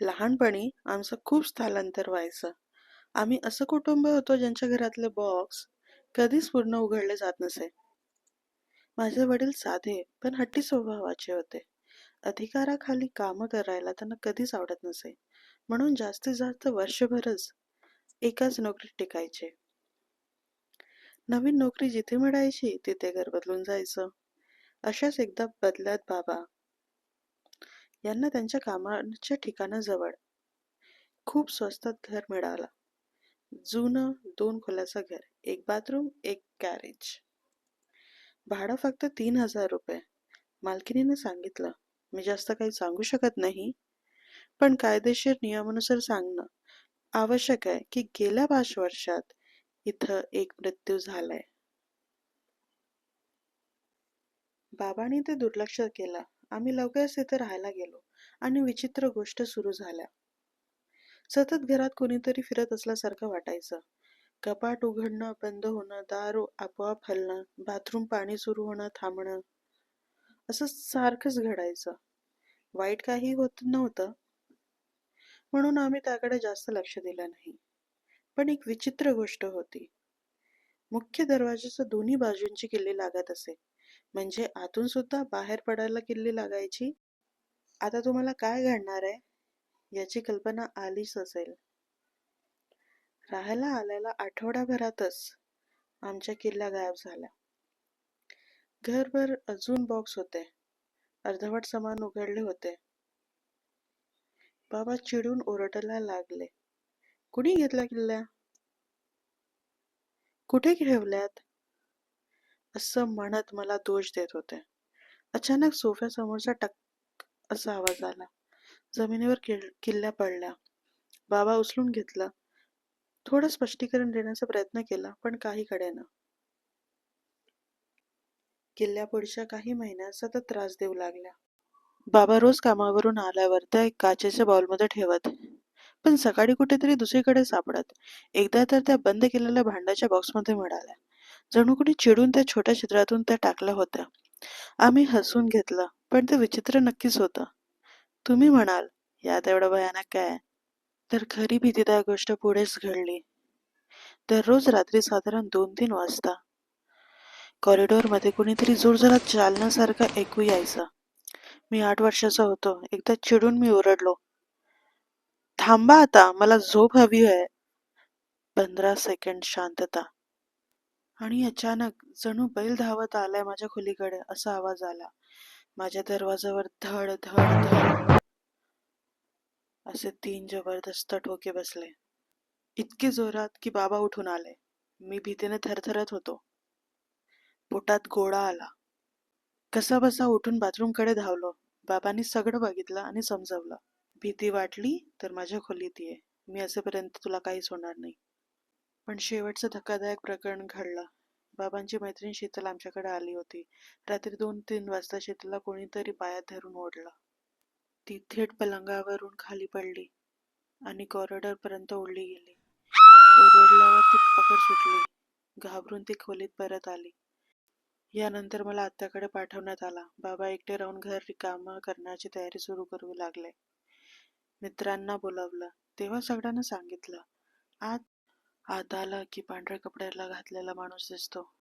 लहानपणी आमचं खूप स्थलांतर व्हायचं. आम्ही असं कुटुंब होतो ज्यांच्या घरातले बॉक्स कधीच पूर्ण उघडले जात नसे. माझे वडील साधे पण हट्टी स्वभावाचे होते. अधिकाराखाली कामं करायला त्यांना कधीच आवडत नसे. म्हणून जास्तीत जास्त वर्षभरच एकाच नोकरीत टिकायचे. नवीन नोकरी जिथे मिळायची तिथे घर बदलून जायचं. अशाच एकदा बदल्यात बाबा यांना त्यांच्या कामाच्या ठिकाणाजवळ खूप स्वस्तात घर मिळालं. जुनं दोन खोल्याचं घर, एक बाथरूम, एक गॅरेज. भाडं फक्त तीन हजार रुपये. मालकिनीने सांगितलं, मी जास्त काही सांगू शकत नाही, पण कायदेशीर नियमानुसार सांगणं आवश्यक आहे की गेल्या पाच वर्षात इथं एक मृत्यू झालाय. बाबांनी ते दुर्लक्ष केलं. आम्ही लवकरच तिथे राहायला गेलो आणि विचित्र गोष्ट सुरू झाल्या. सतत घरात कोणीतरी फिरत असल्यासारखं वाटायचं. कपाट उघडणं बंद होणं, दार आपोआप हलणं, बाथरूम पाणी सुरू होणं थांबणं असं सारखंच घडायचं. वाईट काही होत नव्हतं म्हणून आम्ही त्याकडे जास्त लक्ष दिलं नाही. पण एक विचित्र गोष्ट होती. मुख्य दरवाजाच्या दोन्ही बाजूंची किल्ली लागत असे. म्हणजे आतून सुद्धा बाहेर पडायला किल्ली लागायची. आता तुम्हाला काय घडणार आहे याची कल्पना आलीच असेल. राहायला आल्याला आठवड्याभरातच आमच्या किल्ल्या गायब झाल्या. घरभर अजून बॉक्स होते. अर्धवट सामान उघडले होते. बाबा चिडून ओरडायला लागले. कुणी घेतला किल्ल्या? कुठे ठेवल्यात? असं म्हणत मला दोष देत होते. अचानक सोफ्यासमोरचा टक असा आवाज आला. जमिनीवर किल किल्ल्या पडल्या. बाबा उचलून घेतलं. थोडं स्पष्टीकरण देण्याचा प्रयत्न केला, पण काही कडेनं किल्ल्या पुढच्या काही महिन्यात सतत त्रास देऊ लागल्या. बाबा रोज कामावरून आल्यावर त्या एक काचेच्या बाउलमध्ये ठेवत, पण सकाळी कुठेतरी दुसरीकडे सापडत. एकदा तर त्या बंद केलेल्या भांड्याच्या बॉक्समध्ये मिळाल्या. जणू कुणी चिडून त्या छोट्या छिद्रातून त्या टाकल्या होत्या. आम्ही हसून घेतलं, पण ते विचित्र नक्कीच होतं. तुम्ही म्हणाल, यात एवढं भयानक काय? तर खरी भीतीदायक गोष्ट पुढेच घडली. दररोज रात्री साधारण दोन तीन वाजता कॉरिडॉरमध्ये कुणीतरी जोरजोरात चालण्यासारखं ऐकू यायचं. मी आठ वर्षाचा होतो. एकदा चिडून मी ओरडलो, थांबा आता, मला झोप हवी आहे. पंधरा सेकंड शांतता. आणि अचानक जणू बैल धावत आलाय माझ्या खोलीकडे असा आवाज आला. माझ्या दरवाजावर धड धड धड असे तीन जबरदस्त ठोके बसले. इतके जोरात की बाबा उठून आले. मी भीतीने थरथरत होतो. पोटात गोळा आला. कसा बसा उठून बाथरूमकडे धावलो. बाबांनी सगळं बघितलं आणि समजावलं. भीती वाटली तर माझ्या खोलीत ये. मी असेपर्यंत तुला काहीच होणार नाही. पण शेवटचं धक्कादायक प्रकरण घडलं. बाबांची मैत्रीण शीतल आमच्याकडे आली होती. रात्री दोन तीन वाजता शीतलला कोणीतरी पायात धरून ओढलं. ती थेट पलंगावरून खाली पडली आणि कॉरिडॉरपर्यंत ओढली गेली. ओरडल्यावर ती पकड सुटली. घाबरून ती खोलीत परत आली. यानंतर मला आत्याकडे पाठवण्यात आला. बाबा एकटे राहून घर रिकामं करण्याची तयारी सुरू करू लागले. मित्रांना बोलावलं. तेव्हा सगळ्यांना सांगितलं. आज आत की पांढऱ्या कपड्याला घातलेला माणूस दिसतो.